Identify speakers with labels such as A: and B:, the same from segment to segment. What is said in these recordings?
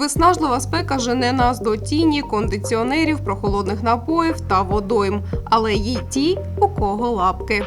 A: Виснажлива спека жене нас до тіні, кондиціонерів, прохолодних напоїв та водойм, але й ті, у кого лапки.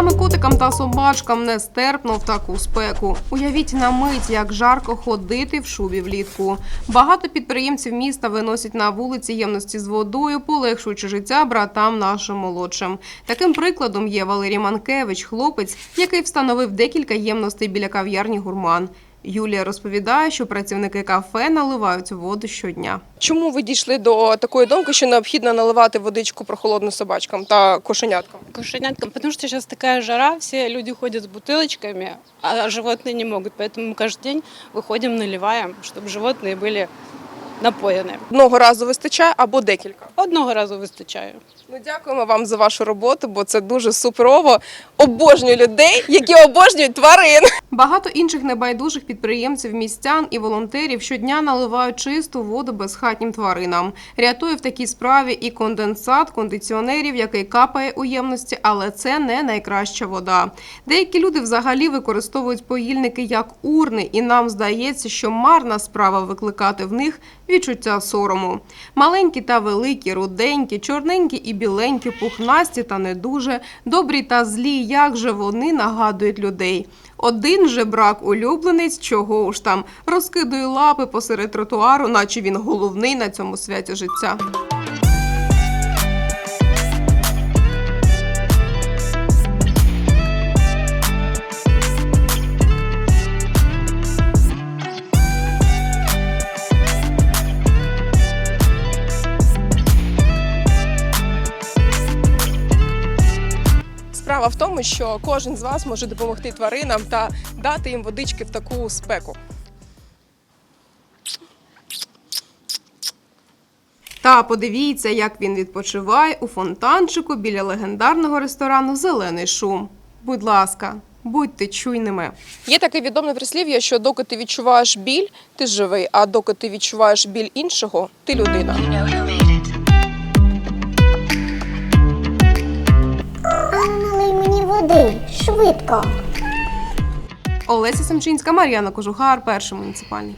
A: Саме котикам та собачкам нестерпно в таку спеку. Уявіть на мить, як жарко ходити в шубі влітку. Багато підприємців міста виносять на вулиці ємності з водою, полегшуючи життя братам нашим молодшим. Таким прикладом є Валерій Манкевич, хлопець, який встановив декілька ємностей біля кав'ярні гурман. Юлія розповідає, що працівники кафе наливають воду щодня.
B: Чому ви дійшли до такої думки, що необхідно наливати водичку прохолодну собачкам та кошеняткам?
C: Кошеняткам, потому что сейчас такая жара, все люди ходят с бутылочками, а животные не могут. Поэтому мы каждый день выходим, наливаем, чтобы животные были напоєні.
B: Одного разу вистачає або декілька.
C: Одного разу вистачає.
B: Ну, дякуємо вам за вашу роботу, бо це дуже суперово. Обожнюю людей, які обожнюють тварин.
A: Багато інших небайдужих підприємців, містян і волонтерів щодня наливають чисту воду безхатнім тваринам. Рятує в такій справі і конденсат кондиціонерів, який капає у ємності, але це не найкраща вода. Деякі люди взагалі використовують поїльники як урни, і нам здається, що марна справа викликати в них відчуття сорому. Маленькі та великі, руденькі, чорненькі і біленькі, пухнасті та не дуже, добрі та злі, як же вони нагадують людей. Один же брак улюбленець, чого ж там, розкидує лапи посеред тротуару, наче він головний на цьому святі життя.
B: Справа в тому, що кожен з вас може допомогти тваринам та дати їм водички в таку спеку.
A: Та подивіться, як він відпочиває у фонтанчику біля легендарного ресторану Зелений шум. Будь ласка, будьте чуйними.
B: Є таке відоме прислів'я, що доки ти відчуваєш біль, ти живий, а доки ти відчуваєш біль іншого, ти людина.
D: Мені швидко.
A: Олеся Семчинська, Мар'яна Кожухар, перший муніципальний.